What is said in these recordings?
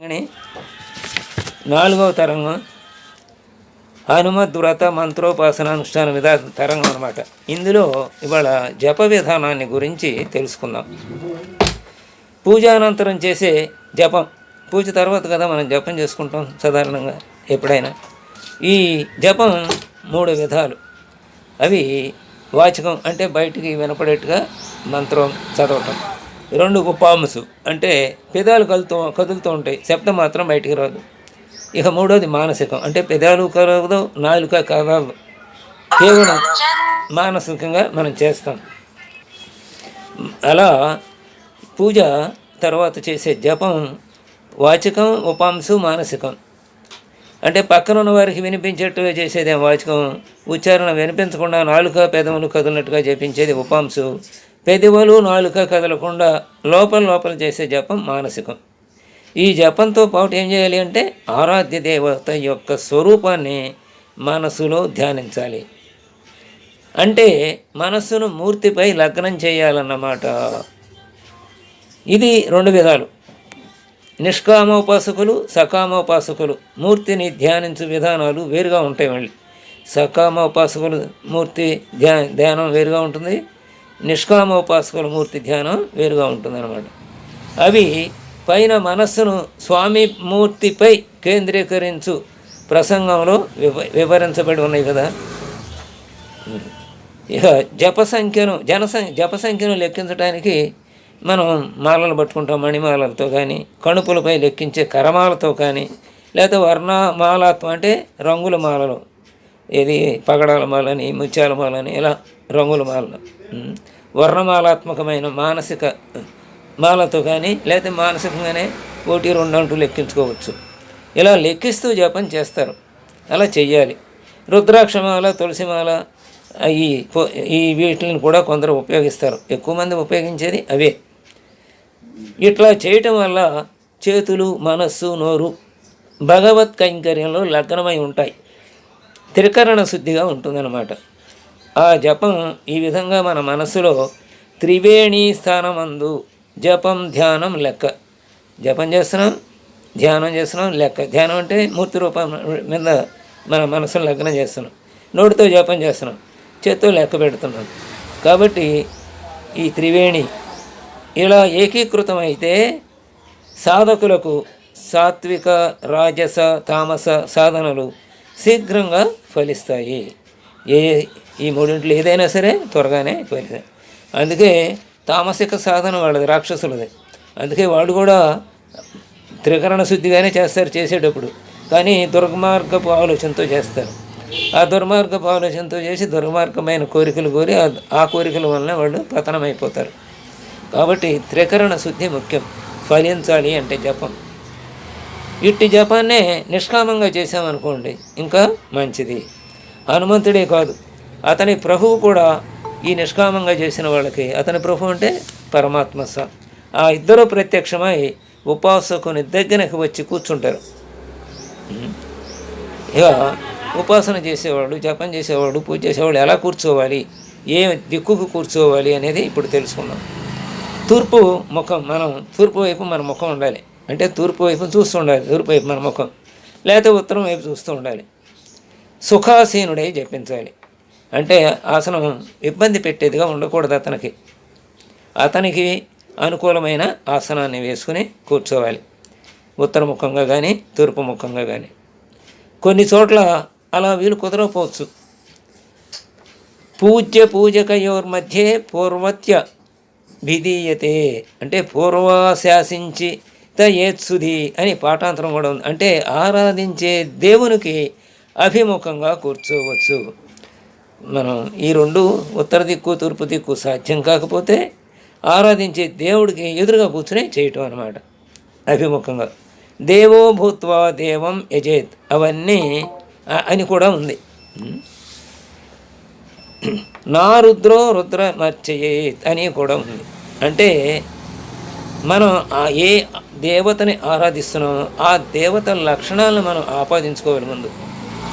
కానీ నాలుగవ తరంగం హనుమద్ వ్రత మంత్రోపాసన అనుష్ఠాన విధా తరంగం అనమాట ఇందులో ఇవాళ జప విధానాన్ని గురించి తెలుసుకుందాం. పూజానంతరం చేసే జపం పూజ తర్వాత కదా మనం జపం చేసుకుంటాం సాధారణంగా ఎప్పుడైనా. ఈ జపం మూడు విధాలు. అవి వాచకం అంటే బయటికి వినపడేట్టుగా మంత్రం చదవటం. రెండు ఉపాంసు అంటే పెదాలు కదులుతూ కదులుతూ ఉంటాయి. శబ్దం మాత్రం బయటికి రాదు. ఇక మూడోది మానసికం. అంటే పెదాలు కలగదు నాలుక కదలదు కేవలం మానసికంగా మనం చేస్తాం. అలా పూజ తర్వాత చేసే జపం వాచకం ఉపాంశు మానసికం. అంటే పక్కన ఉన్న వారికి వినిపించేట్టుగా చేసేది వాచకం? ఉచ్చారణ వినిపించకుండా నాలుక పెదవులు కదిలినట్టుగా చేపించేది ఉపాంశు పెదవులు నాలుక కదలకుండా లోపల లోపల చేసే జపం మానసికం. ఈ జపంతో పాటు ఏం చేయాలి అంటే ఆరాధ్య దేవత యొక్క స్వరూపాన్ని మనసులో ధ్యానించాలి. అంటే మనస్సును మూర్తిపై లగ్నం చేయాలన్నమాట. ఇది రెండు విధాలు. నిష్కామోపాసకులు సకామోపాసకులు. మూర్తిని ధ్యానించు విధానాలు వేరుగా ఉంటాయి మళ్ళీ. సకామోపాసకులు మూర్తి ధ్యా ధ్యానం వేరుగా ఉంటుంది. నిష్కామోపాసకుల మూర్తి ధ్యానం వేరుగా ఉంటుంది అనమాట అవి పైన మనస్సును స్వామి మూర్తిపై కేంద్రీకరించు ప్రసంగంలో వివ వివరించబడి ఉన్నాయి కదా. ఇక జప సంఖ్యను జనసం జప సంఖ్యను లెక్కించడానికి మనం మాలలు పట్టుకుంటాం మణిమాలలతో కానీ కణుపులపై లెక్కించే కరమాలతో కానీ లేదా వర్ణమాలత్వం అంటే రంగుల మాలలు. ఇది పగడాల మాలని ముత్యాల మాలని ఇలా రంగుల మాలలు వర్ణమాలాత్మకమైన మానసిక మాలతో కానీ లేకపోతే మానసికంగానే ఒకటి రెండు అంటూ లెక్కించుకోవచ్చు. ఇలా లెక్కిస్తూ జపం చేస్తారు. అలా చెయ్యాలి. రుద్రాక్షమాల తులసిమాల ఈ ఈ వీటిని కూడా కొందరు ఉపయోగిస్తారు. ఎక్కువ మంది ఉపయోగించేది అవే. ఇట్లా చేయటం వల్ల చేతులు మనస్సు నోరు భగవత్ కైంకర్యంలో లగ్నమై ఉంటాయి. త్రికరణ శుద్ధిగా ఉంటుందన్నమాట. ఆ జపం ఈ విధంగా మన మనసులో త్రివేణి స్థానమందు జపం ధ్యానం లెక్క. జపం చేస్తున్నాం ధ్యానం చేస్తున్నాం లెక్క. ధ్యానం అంటే మూర్తి రూపం మీద మన మనసును లగ్నం చేస్తున్నాం. నోటితో జపం చేస్తున్నాం చేత్తో లెక్క పెడుతున్నాం. కాబట్టి ఈ త్రివేణి ఇలా ఏకీకృతమైతే సాధకులకు సాత్విక రాజస తామస సాధనలు శీఘ్రంగా ఫలిస్తాయి. ఏ ఈ మూడింట్లో ఏదైనా సరే త్వరగానే అయిపోయింది. అందుకే తామసిక సాధన వాళ్ళది రాక్షసులది. అందుకే వాళ్ళు కూడా త్రికరణ శుద్ధిగానే చేస్తారు చేసేటప్పుడు. కానీ దుర్మార్గపు ఆలోచనతో చేస్తారు. ఆ దుర్మార్గపు ఆలోచనతో చేసి దుర్మార్గమైన కోరికలు కోరి ఆ- ఆ కోరికల వలన వాళ్ళు పతనమైపోతారు. కాబట్టి త్రికరణ శుద్ధి ముఖ్యం. ఫలించాలి అంటే జపం. ఇట్టి జపాన్నే నిష్కామంగా చేసామనుకోండి ఇంకా మంచిది. హనుమంతుడే కాదు. అతని ప్రభువు కూడా ఈ నిష్కామంగా చేసిన వాళ్ళకి అతని ప్రభు అంటే పరమాత్మ స. ఆ ఇద్దరు ప్రత్యక్షమై ఉపాసకుని దగ్గరకు వచ్చి కూర్చుంటారు. ఇక ఉపాసన చేసేవాడు జపం చేసేవాడు పూజ చేసేవాడు ఎలా కూర్చోవాలి ఏ దిక్కుకు కూర్చోవాలి అనేది ఇప్పుడు తెలుసుకుందాం. తూర్పు ముఖం మనం తూర్పు వైపు మన ముఖం ఉండాలి. అంటే తూర్పు వైపు చూస్తూ ఉండాలి తూర్పు వైపు మన ముఖం. లేకపోతే ఉత్తరం వైపు చూస్తూ ఉండాలి. సుఖాసీనుడై జపించాలి. అంటే ఆసనం ఇబ్బంది పెట్టేదిగా ఉండకూడదు అతనికి. అతనికి అనుకూలమైన ఆసనాన్ని వేసుకుని కూర్చోవాలి. ఉత్తరముఖంగా కానీ తూర్పు ముఖంగా కానీ కొన్ని చోట్ల అలా వీలు కుదరకపోవచ్చు. పూజ్య పూజకయోర్మధ్యే పూర్వత్య విధీయతే. అంటే పూర్వశాసించి తయేత్సుది అని పాఠాంతరం కూడా ఉంది. అంటే ఆరాధించే దేవునికి అభిముఖంగా కూర్చోవచ్చు. మనం ఈ రెండు ఉత్తర దిక్కు తూర్పు దిక్కు సాధ్యం కాకపోతే ఆరాధించే దేవుడికి ఎదురుగా కూర్చుని చేయటం అన్నమాట. అభిముఖంగా. దేవో భూత్వా దేవం యజేత్. అవన్నీ అని కూడా ఉంది. నా రుద్రో రుద్ర మర్చయేత్ అని కూడా ఉంది. అంటే మనం ఆ ఏ దేవతని ఆరాధిస్తున్నామో ఆ దేవత లక్షణాలను మనం ఆపాదించుకోవాలి ముందు.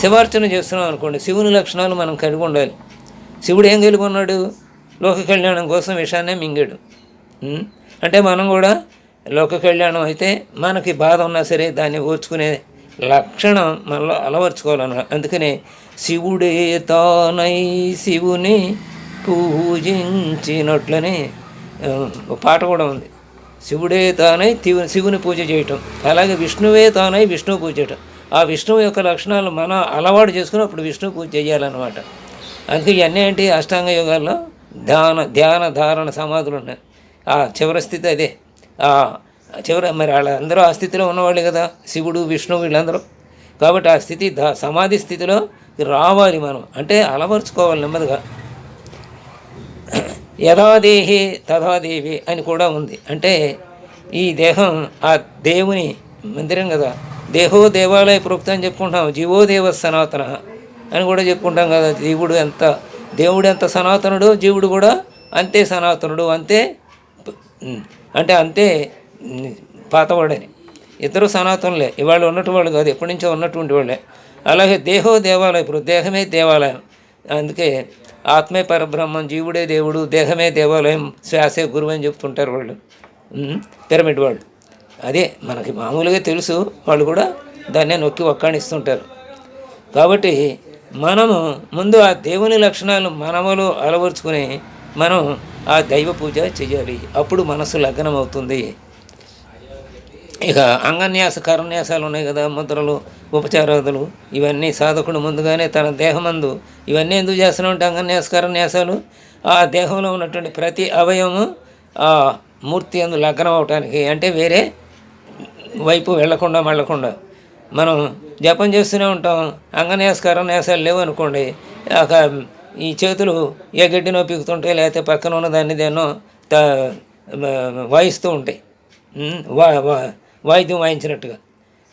శివార్చన చేస్తున్నాం అనుకోండి శివుని లక్షణాలు మనం కలిగి ఉండాలి. శివుడు ఏం కలిగి ఉన్నాడు? లోక కళ్యాణం కోసం విషాన్నే మింగాడు. అంటే మనం కూడా లోక కళ్యాణం అయితే మనకి బాధ ఉన్నా సరే దాన్ని ఓర్చుకునే లక్షణం మనలో అలవర్చుకోవాలన్న అందుకనే శివుడే తానై శివుని పూజించినట్లని ఒక పాట కూడా ఉంది. శివుడే తానై శివుని పూజ చేయటం. అలాగే విష్ణువే తానై విష్ణువు పూజ చేయటం. ఆ విష్ణువు యొక్క లక్షణాలు మనం అలవాటు చేసుకుని అప్పుడు విష్ణు పూజ చేయాలన్నమాట. అందుకే ఇవన్నీ ఏంటి? అష్టాంగ యోగాల్లో ధ్యాన ధ్యాన ధారణ సమాధులు ఉన్నాయి. ఆ చివరి స్థితి అదే. ఆ చివరి మరి వాళ్ళందరూ ఆ స్థితిలో ఉన్నవాళ్ళే కదా. శివుడు విష్ణువు వీళ్ళందరూ. కాబట్టి ఆ స్థితి దా- సమాధి స్థితిలో రావాలి మనం. అంటే అలవరుచుకోవాలి నెమ్మదిగా. యథాదేహి తథాదేవి అని కూడా ఉంది. అంటే ఈ దేహం ఆ దేవుని మందిరం కదా. దేహో దేవాలయ ప్రోక్తం అని చెప్పుకుంటాం. జీవో దేవ సనాతన అని కూడా చెప్పుకుంటాం కదా. జీవుడు ఎంత దేవుడు ఎంత సనాతనుడు జీవుడు కూడా అంతే సనాతనుడు అంతే అంటే అంతే పాతవాడని. ఇద్దరు సనాతనులే. ఇవాళ ఉన్నట్టు వాళ్ళు కాదు ఎప్పటి నుంచో ఉన్నటువంటి వాళ్ళే అలాగే దేహో దేవాలయ ఇప్పుడు దేహమే దేవాలయం. అందుకే ఆత్మే పరబ్రహ్మం జీవుడే దేవుడు దేహమే దేవాలయం శ్వాసే గురువు అని చెప్తుంటారు వాళ్ళు. పిరమిడ్ వాళ్ళు. అదే మనకి మామూలుగా తెలుసు వాళ్ళు కూడా దాన్నే నొక్కి ఒక్కాణిస్తుంటారు కాబట్టి మనము ముందు ఆ దేవుని లక్షణాలు మనములో అలవరుచుకుని మనం ఆ దైవ పూజ చేయాలి. అప్పుడు మనసు లగ్నం అవుతుంది ఇక అంగన్యాస కరన్యాసాలు ఉన్నాయి కదా ముద్రలు ఉపచారాదులు ఇవన్నీ సాధకుడు ముందుగానే తన దేహమందు ఇవన్నీ ఎందుకు చేస్తున్నామంటే అంగన్యాస కరన్యాసాలు ఆ దేహంలో ఉన్నటువంటి ప్రతి అవయవము ఆ మూర్తి అందు లగ్నం అవటానికి అంటే వేరే వైపు వెళ్ళకుండా మళ్ళకుండా మనం జపం చేస్తూనే ఉంటాం. అంగన్యాస నేసాలు లేవు అనుకోండి ఒక ఈ చేతులు ఏ గడ్డినో పీకుతుంటాయి లేకపోతే పక్కన ఉన్న దాన్ని దేన్నో వాయిస్తూ ఉంటాయి. వా వా- వాయిద్యం వాయించినట్టుగా.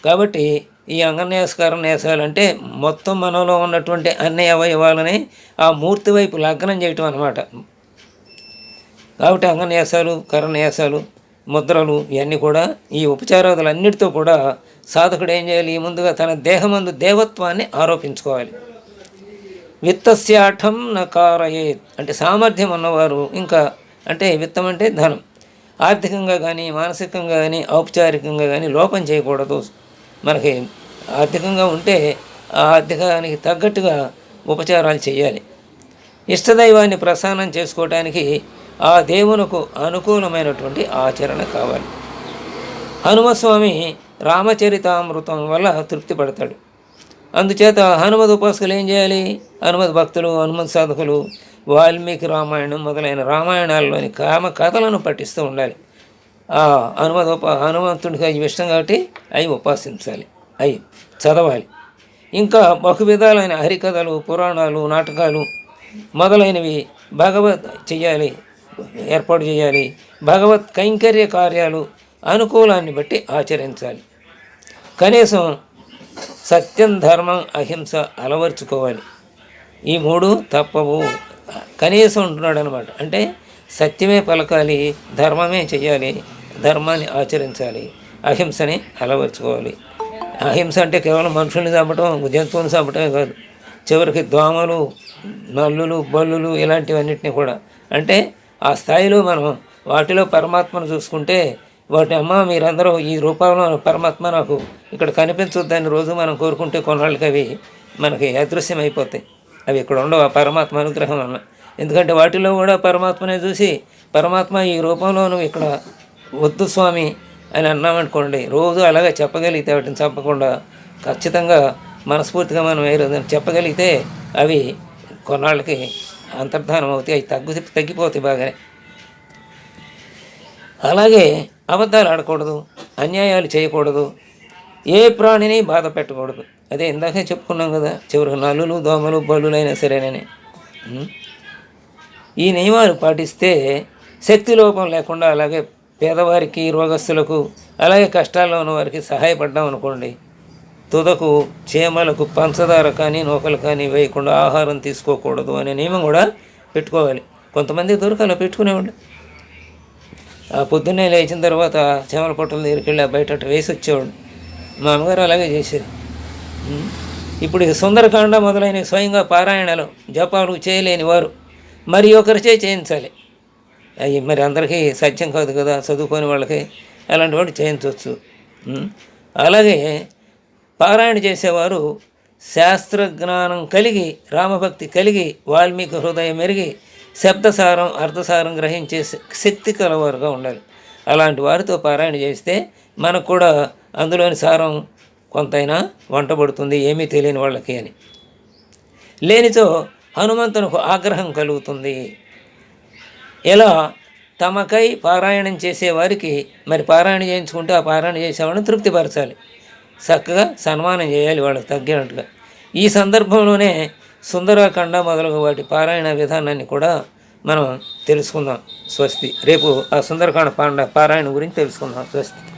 కాబట్టి ఈ అంగన్యాస్కారం నేసాలు అంటే మొత్తం మనలో ఉన్నటువంటి అన్ని అవయవాలని ఆ మూర్తి వైపు లగ్నం చేయటం అన్నమాట. కాబట్టి అంగన్యాసాలు కరన్యాసాలు ముద్రలు ఇవన్నీ కూడా ఈ ఉపచారాదులన్నిటితో కూడా సాధకుడు ఏం చేయాలి? ముందుగా తన దేహమందు దేవత్వాన్ని ఆరోపించుకోవాలి. విత్తస్యాఠం నకారయే అంటే సామర్థ్యం ఉన్నవారు ఇంకా అంటే విత్తం అంటే ధనం. ఆర్థికంగా కానీ మానసికంగా కానీ ఔపచారికంగా కానీ లోపం చేయకూడదు. మనకి ఆర్థికంగా ఉంటే ఆ ఆర్థికానికి తగ్గట్టుగా ఉపచారాలు చేయాలి. ఇష్టదైవాన్ని ప్రసానం చేసుకోవటానికి ఆ దేవునకు అనుకూలమైనటువంటి ఆచరణ కావాలి. హనుమస్వామి రామచరితామృతం వల్ల తృప్తి పడతాడు. అందుచేత హనుమద్ ఉపాసకులు ఏం చేయాలి? హనుమద్ భక్తులు హనుమద్ సాధకులు వాల్మీకి రామాయణం మొదలైన రామాయణాల్లోని కామ కథలను పఠిస్తూ ఉండాలి. ఆ హనుమద్ ఉప హనుమంతుడికి అవి ఇష్టం కాబట్టి అవి ఉపాసించాలి. అవి చదవాలి. ఇంకా బహువిధాలైన హరికథలు పురాణాలు నాటకాలు మొదలైనవి భగవత్ చేయాలి ఏర్పాటు చేయాలి. భగవత్ కైంకర్య కార్యాలు అనుకూలాన్ని బట్టి ఆచరించాలి. కనీసం సత్యం ధర్మం అహింస అలవర్చుకోవాలి. ఈ మూడు తప్పవు. కనీసం ఉంటున్నాడు అనమాట అంటే సత్యమే పలకాలి ధర్మమే చేయాలి ధర్మాన్ని ఆచరించాలి అహింసని అలవర్చుకోవాలి. అహింస అంటే కేవలం మనుషుల్ని చంపటం జంతువుని చంపటమే కాదు. చివరికి దోమలు నల్లులు బల్లులు ఇలాంటివన్నిటిని కూడా. అంటే ఆ స్థాయిలో మనం వాటిలో పరమాత్మను చూసుకుంటే వాటి అమ్మ మీరందరూ ఈ రూపంలో పరమాత్మ నాకు ఇక్కడ కనిపించొద్దని రోజు మనం కోరుకుంటే కొన్నాళ్ళకి అవి మనకి అదృశ్యం అయిపోతాయి అవి ఇక్కడ ఉండవు ఆ పరమాత్మ అనుగ్రహం వల్ల. ఎందుకంటే వాటిలో కూడా పరమాత్మనే చూసి పరమాత్మ ఈ రూపంలో నువ్వు ఇక్కడ వద్దు స్వామి అని అన్నామనుకోండి రోజు అలాగే చెప్పగలిగితే వాటిని చెప్పకుండా ఖచ్చితంగా మనస్ఫూర్తిగా మనం ఏ చెప్పగలిగితే అవి కొన్నాళ్ళకి అంతర్ధానం అవుతాయి అవి తగ్గు తగ్గిపోతాయి బాగానే. అలాగే అబద్ధాలు ఆడకూడదు అన్యాయాలు చేయకూడదు ఏ ప్రాణిని బాధ పెట్టకూడదు. అదే ఇందాకే చెప్పుకున్నాం కదా చివరికి నల్లులు దోమలు బలులైనా సరేనని. ఈ నియమాలు పాటిస్తే శక్తి లోపం లేకుండా అలాగే పేదవారికి రోగస్తులకు అలాగే కష్టాల్లో ఉన్న వారికి సహాయపడ్డాం అనుకోండి తుదకు చీమలకు పంచదార కానీ నూకలు కానీ వేయకుండా ఆహారం తీసుకోకూడదు అనే నియమం కూడా పెట్టుకోవాలి. కొంతమంది దొరకాల పెట్టుకునేవాళ్ళు ఆ పొద్దున్నే లేచిన తర్వాత చేమల పొట్టల దగ్గరికి వెళ్ళి ఆ బయట వేసి వచ్చేవాడు. మా అమ్మగారు అలాగే చేసేది. ఇప్పుడు సుందరకాండ మొదలైన స్వయంగా పారాయణలు జపాలు చేయలేని వారు మరి ఒకరిచే చేయించాలి. అవి మరి అందరికీ సత్యం కాదు కదా చదువుకోని వాళ్ళకి అలాంటి వాడు చేయించవచ్చు. అలాగే పారాయణ చేసేవారు శాస్త్రజ్ఞానం కలిగి రామభక్తి కలిగి వాల్మీకి హృదయం మెరిగి శబ్దసారం అర్థసారం గ్రహించే శక్తి కలవారుగా ఉండాలి. అలాంటి వారితో పారాయణ చేస్తే మనకు కూడా అందులోని సారం కొంతైనా వంటబడుతుంది ఏమీ తెలియని వాళ్ళకి అని. లేనితో హనుమంతునకు ఆగ్రహం కలుగుతుంది. ఇలా తమకై పారాయణం చేసేవారికి మరి పారాయణ చేయించుకుంటే ఆ పారాయణ చేసేవాడిని తృప్తిపరచాలి. చక్కగా సన్మానం చేయాలి వాళ్ళకి తగ్గినట్టుగా ఈ సందర్భంలోనే సుందరాఖండ మొదలగు వాటి పారాయణ విధానాన్ని కూడా మనం తెలుసుకుందాం స్వస్తి. రేపు ఆ సుందరకాండ పాండ పారాయణ గురించి తెలుసుకుందాం స్వస్తి.